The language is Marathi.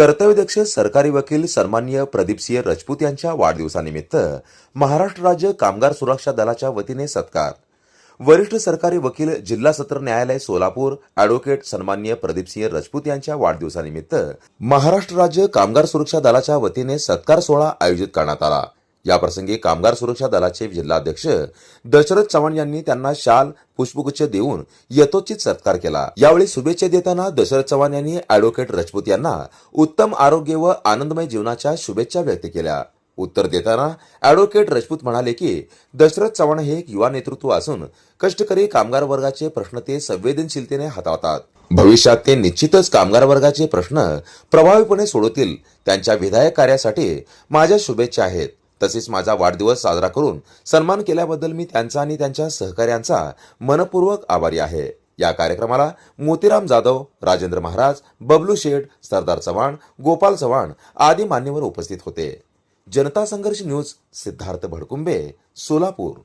कर्तव्यदक्ष सरकारी वकील सन्मान्य प्रदीपसिंह राजपूत यांच्या वाढदिवसानिमित्त महाराष्ट्र राज्य कामगार सुरक्षा दलाच्या वतीने सत्कार. वरिष्ठ सरकारी वकील जिल्हा सत्र न्यायालय सोलापूर अॅडव्होकेट सन्मान्य प्रदीपसिंह राजपूत यांच्या वाढदिवसानिमित्त महाराष्ट्र राज्य कामगार सुरक्षा दलाच्या वतीने सत्कार सोहळा आयोजित करण्यात आला. याप्रसंगी कामगार सुरक्षा दलाचे जिल्हाध्यक्ष दशरथ चव्हाण यांनी त्यांना शाल पुष्पगुच्छ देऊन यथोचित सत्कार केला. यावेळी शुभेच्छा देताना दशरथ चव्हाण यांनी अॅडव्होकेट राजपूत यांना उत्तम आरोग्य व आनंदमय जीवनाच्या शुभेच्छा व्यक्त केल्या. उत्तर देताना अॅडव्होकेट राजपूत म्हणाले की दशरथ चव्हाण हे एक युवा नेतृत्व असून कष्टकरी कामगार वर्गाचे प्रश्न ते संवेदनशीलतेने हाताळतात. भविष्यात ते निश्चितच कामगार वर्गाचे प्रश्न प्रभावीपणे सोडवतील. त्यांच्या विधायक कार्यासाठी माझ्या शुभेच्छा आहेत. तसेच माझा वाढदिवस साजरा करून सन्मान केल्याबद्दल मी त्यांचा आणि त्यांच्या सहकाऱ्यांचा मनपूर्वक आभारी आहे. या कार्यक्रमाला मोतीराम जाधव राजेंद्र महाराज बबलू शेठ सरदार चव्हाण गोपाल चव्हाण आदी मान्यवर उपस्थित होते. जनता संघर्ष न्यूज सिद्धार्थ भडकुंबे सोलापूर.